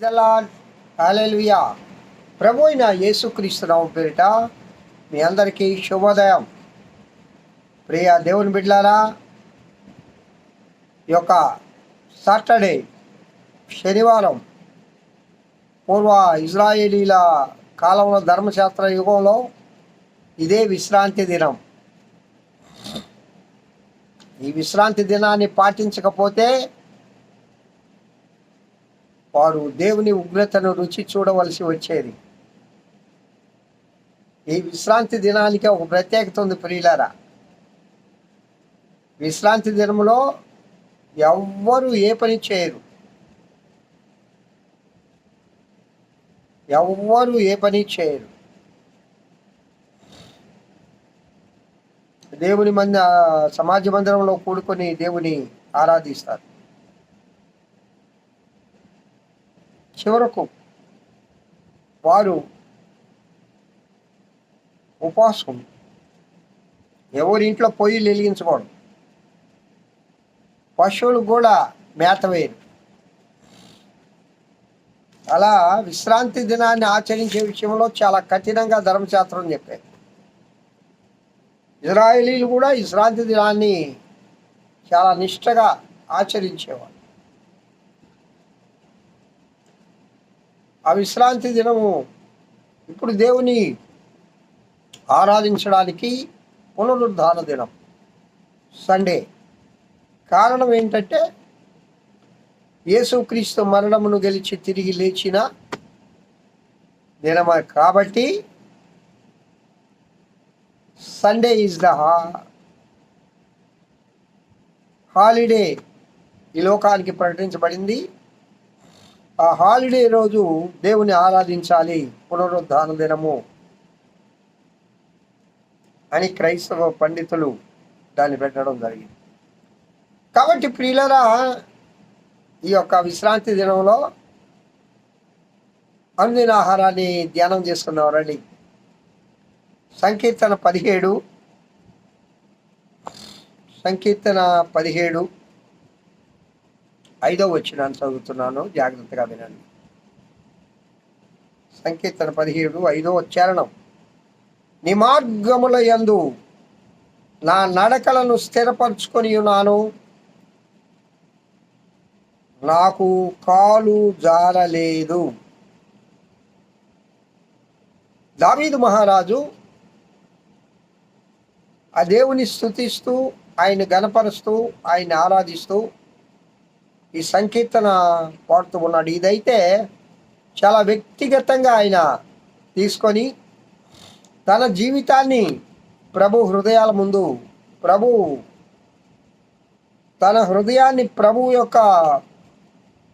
Hallelujah ప్రభు అయిన యేసుక్రీస్తునామం పేరిట మీ అందరికీ శుభోదయం. ప్రియ దేవుని బిడ్లారా ఈ యొక్క సాటర్డే శనివారం పూర్వ ఇజ్రాయేలీల కాలంలో ధర్మశాస్త్ర యుగంలో ఇదే విశ్రాంతి దినం. ఈ విశ్రాంతి దినాన్ని పాటించకపోతే వారు దేవుని ఉగ్రతను రుచి చూడవలసి వచ్చేది. ఈ విశ్రాంతి దినానికి ఒక ప్రత్యేకత ఉంది ప్రియులారా. విశ్రాంతి దినములో ఎవ్వరు ఏ పని చేయరు. ఎవ్వరు ఏ పని చేయరు. దేవుని మంది సమాజ మందిరంలో కూడుకొని దేవుని ఆరాధిస్తారు. చివరకు వారు ఉపవాసం ఎవరి ఇంట్లో పొయ్యి వెలిగించకూడదు పశువులు కూడా మేత వేయరు అలా విశ్రాంతి దినాన్ని ఆచరించే విషయంలో చాలా కఠినంగా ధర్మశాస్త్రం చెప్పారు. ఇజ్రాయేలీలు కూడా విశ్రాంతి దినాన్ని చాలా నిష్టగా ఆచరించేవారు. ఆ విశ్రాంతి దినము ఇప్పుడు దేవుని ఆరాధించడానికి పునరుద్ధాన దినం సండే. కారణం ఏంటంటే యేసుక్రీస్తు మరణమును గెలిచి తిరిగి లేచిన దినమ కాబట్టి సండే ఈజ్ ద హాలిడే ఈ లోకానికి ప్రకటించబడింది. ఆ హాలిడే రోజు దేవుని ఆరాధించాలి పునరుద్ధాన దినము అని క్రైస్తవ పండితులు దాన్ని పెట్టడం జరిగింది. కాబట్టి ప్రియులరా ఈ యొక్క విశ్రాంతి దినంలో అందిన ఆహారాన్ని ధ్యానం చేసుకున్నవారండి. సంకీర్తన పదిహేడు సంకీర్తన పదిహేడు ఐదో వచ్చిన చదువుతున్నాను. జాగ్రత్తగా వినండి. సంకీర్తన పదిహేడు ఐదో చరణం నీ మార్గముల యందు నా నడకలను స్థిరపరచుకొని ఉన్నాను. నాకు కాలు జారలేదు. దావీదు మహారాజు ఆ దేవుని స్థుతిస్తూ ఆయన గనపరుస్తూ ఆయన ఆరాధిస్తూ ఈ సంకీర్తన పాడుతూ ఉన్నాడు. ఇదైతే చాలా వ్యక్తిగతంగా ఆయన తీసుకొని తన జీవితాన్ని ప్రభు హృదయాల ముందు ప్రభు తన హృదయాన్ని ప్రభు యొక్క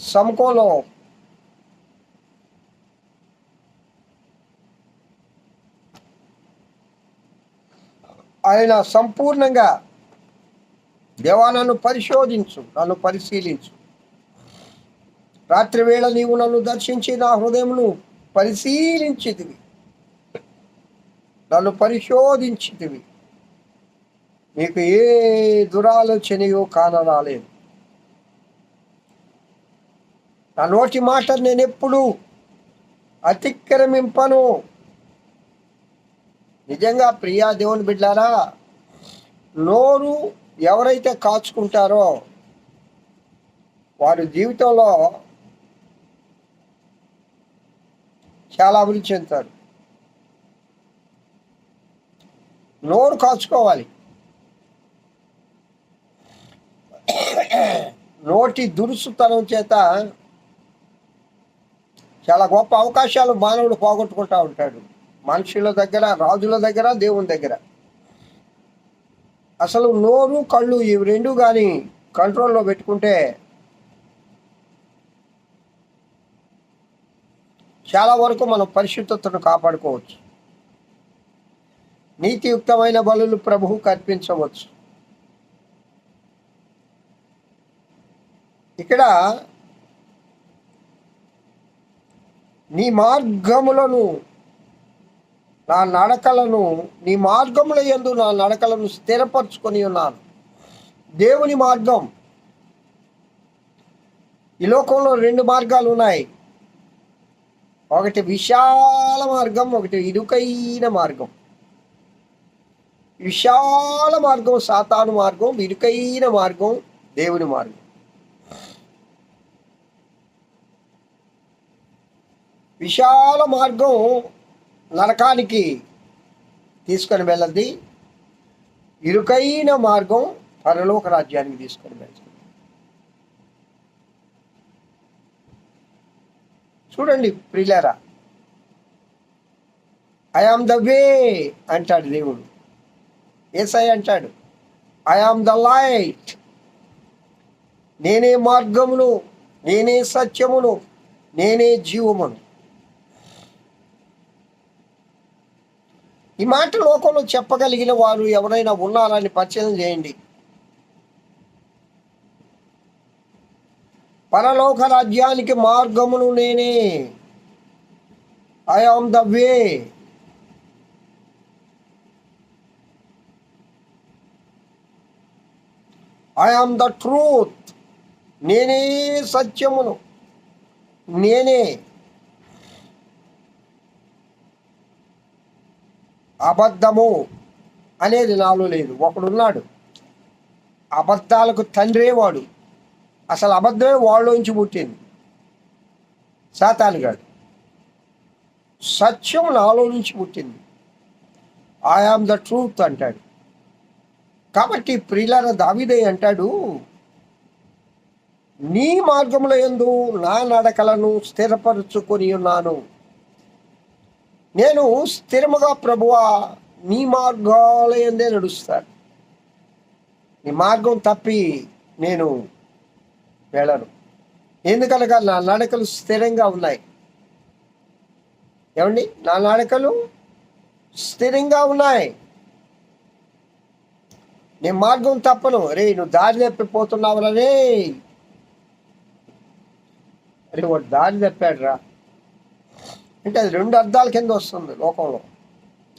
సమకోలో ఆయన సంపూర్ణంగా దేవా నన్ను పరిశోధించు నన్ను పరిశీలించు. రాత్రి వేళ నీవు నన్ను దర్శించి నా హృదయమును పరిశీలించితివి. నన్ను పరిశోధించితివి. నీకు ఏ దురాలోచనయో కానరాలేదు. నా నోటి మాట నేను ఎప్పుడు అతిక్రమింపను. నిజంగా ప్రియా దేవుని బిడ్డారా నోరు ఎవరైతే కాచుకుంటారో వారి జీవితంలో చాలా అభివృద్ధి చెందుతారు నోరు కాచుకోవాలి. నోటి దురుసుతనం చేత చాలా గొప్ప అవకాశాలు మానవుడు పోగొట్టుకుంటూ ఉంటాడు. మనుషుల దగ్గర రాజుల దగ్గర దేవుని దగ్గర. అసలు నోరు కళ్ళు ఇవి రెండు కానీ కంట్రోల్లో పెట్టుకుంటే చాలా వరకు మనం పరిశుద్ధతను కాపాడుకోవచ్చు. నీతియుక్తమైన బలులు ప్రభువుకు అర్పించవచ్చు. ఇక్కడ నీ మార్గములను నా నడకలను నీ మార్గముల యందు నా నడకలను స్థిరపరచుకొని ఉన్నాను. దేవుని మార్గం. ఈ లోకంలో రెండు మార్గాలు ఉన్నాయి. ఒకటి విశాల మార్గం ఒకటి ఇరుకైన మార్గం. విశాల మార్గం సాతాను మార్గం ఇరుకైన మార్గం దేవుని మార్గం. విశాల మార్గం నరకానికి తీసుకొని వెళ్ళది ఇరుకైన మార్గం పరలోక రాజ్యానికి తీసుకొని వెళ్తుంది చూడండి ప్రిలరా ఐ ఆమ్ ద వే అంటాడు దేవుడు. ఏసై అంటాడు ఐ ఆమ్ ద లైట్ నేనే మార్గమును నేనే సత్యమును నేనే జీవమును. ఈ మాట లోకంలో చెప్పగలిగిన వారు ఎవరైనా ఉన్నారని పరిచయం చేయండి. పరలోక రాజ్యానికి మార్గమును నేనే. I am the way I am the truth నేనే సత్యమును. నేనే. అబద్ధము అనేది నాలో లేదు. ఒకడున్నాడు. అబద్ధాలకు తండ్రే వాడు. అసలు అబద్ధమే వాళ్ళలోంచి పుట్టింది. సాతానుగాడు. సత్యం నాలో నుంచి పుట్టింది. ఐ ఆమ్ ద ట్రూత్ అంటాడు. కాబట్టి ప్రియులార దావిదే అంటాడు నీ మార్గముల ఎందు నా నడకలను స్థిరపరుచుకొని ఉన్నాను. నేను స్థిరముగా ప్రభువా నీ మార్గాల ఎందే నడుస్తాను. నీ మార్గం తప్పి నేను వెళ్ళను ఎందుకనగా నా నడకలు స్థిరంగా ఉన్నాయి? ఏమండి? నా నడకలు స్థిరంగా ఉన్నాయి. నీ మార్గం తప్పను. రే నువ్వు దారి తప్పిపోతున్నావు రే అరే వాడు దారి తప్పాడు రా అంటే అది రెండు అర్థాల కింద వస్తుంది లోకంలో.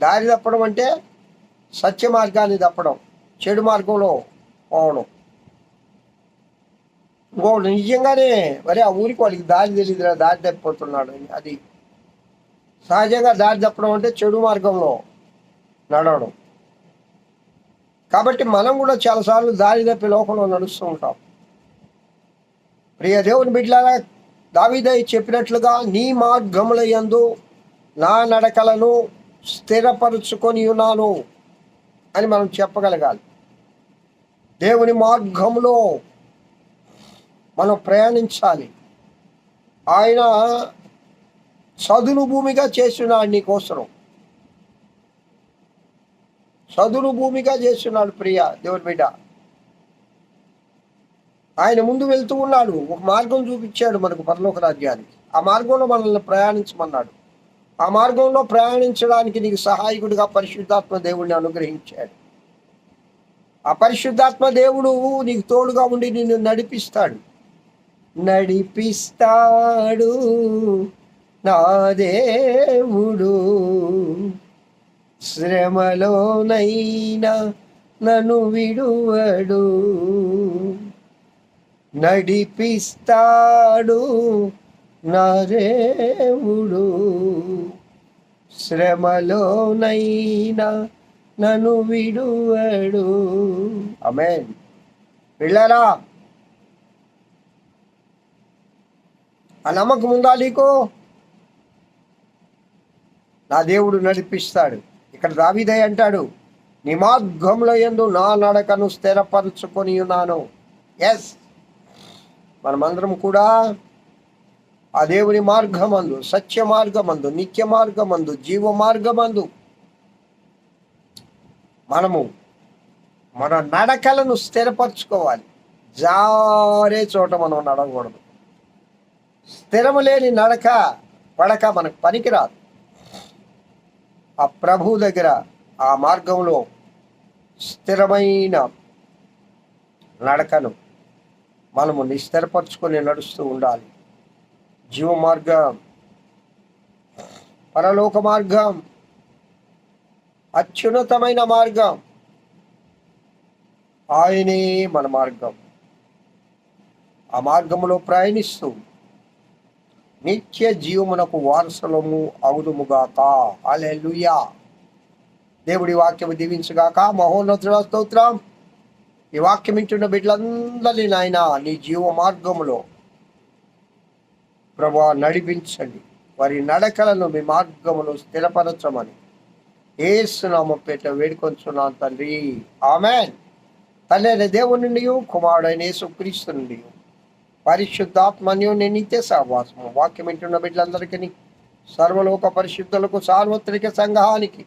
దారి తప్పడం అంటే సత్య మార్గాన్ని తప్పడం చెడు మార్గంలో పోవడం. ఇంకొకటి నిజంగానే మరి ఆ ఊరికి వాడికి దారి తెలియదురా దారి తప్పిపోతున్నాడు. అని అది సహజంగా దారి తప్పడం అంటే చెడు మార్గంలో నడవడం. కాబట్టి మనం కూడా చాలాసార్లు దారి తప్పి లోకంలో నడుస్తూ ఉంటాం. ప్రియ దేవుని బిడ్డలారా దావిదయ్య చెప్పినట్లుగా నీ మార్గముల యందు నా నడకలను స్థిరపరుచుకొని ఉన్నాను అని మనం చెప్పగలగాలి. దేవుని మార్గంలో మనం ప్రయాణించాలి. ఆయన చదును భూమిగా చేస్తున్నాడు నీకోసరం చదును భూమిగా చేస్తున్నాడు ప్రియ దేవుని బిడ్డ. ఆయన ముందు వెళ్తూ ఉన్నాడు. ఒక మార్గం చూపించాడు మనకు పరలోక రాజ్యానికి. ఆ మార్గంలో మనల్ని ప్రయాణించమన్నాడు. ఆ మార్గంలో ప్రయాణించడానికి నీకు సహాయకుడిగా పరిశుద్ధాత్మ దేవుడిని అనుగ్రహించాడు. ఆ పరిశుద్ధాత్మ దేవుడు నీకు తోడుగా ఉండి నిన్ను నడిపిస్తాడు. నడిపిస్తాడు నా దేవుడు. శ్రమలోనైనా నన్ను విడువడు. నడిపిస్తాడు నా దేవుడు. శ్రమలోనైనా నన్ను విడువడు. అమెన్ పిల్లరా ఆ నమ్మకం ఉందా నీకు? నా దేవుడు నడిపిస్తాడు. ఇక్కడ దావిదయ్య అంటాడు నీ మార్గంలో ఎందు నా నడకను స్థిరపరుచుకొని ఉన్నాను. ఎస్ మనమందరం కూడా ఆ దేవుని మార్గమందు సత్య మార్గమందు నిత్య మార్గమందు జీవ మార్గమందు మనము మన నడకలను స్థిరపరచుకోవాలి. జారే చోట మనం నడవకూడదు. స్థిరము లేని నడక పడక మనకు పనికిరాదు. ఆ ప్రభు దగ్గర ఆ మార్గంలో స్థిరమైన నడకను మనము నిస్థిరపరచుకొని నడుస్తూ ఉండాలి. జీవ మార్గం పరలోక మార్గం అత్యున్నతమైన మార్గం ఆయనే మన మార్గం. ఆ మార్గంలో ప్రయాణిస్తూ నిత్య జీవమునకు వారసులము అవుదుముగాక. అలెలుయా దేవుడి వాక్యము దీవించగాక. మహోన్నతుల స్తోత్రం. ఈ వాక్యం ఇంటున్న బిడ్డలందరినీ నాయన నీ జీవ మార్గములో ప్రభా నడిపించండి. వారి నడకలను మీ మార్గములో స్థిరపరచమని ఏసునామ పేట వేడుకొంచున్నాను తండ్రి. ఆమెన్. తండ్రి అయిన దేవుని నుండి కుమారుడైన యేసుక్రీస్తు నుండి పరిశుద్ధాత్మన్యుని నేను నిత్య సహవాసము వాక్యం వింటున్న బిడ్డలందరికీ సర్వలోక పరిశుద్ధులకు సార్వత్రిక సంఘానికి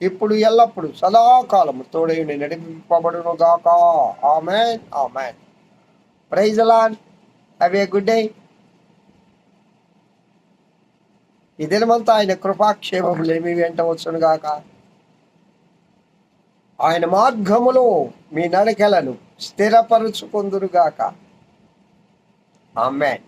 ఇప్పుడు ఎల్లప్పుడు సదాకాలము తోడై నడిపింపబడును గాక amen amen. Praise lord have a good day. ఈ దినమంతా ఆయన కృపాక్షేమములు ఏమి వెంట వచ్చును గాక ఆయన మార్గములో మీ నడకలను స్థిరపరుచుకుందురుగాక. ఆమెన్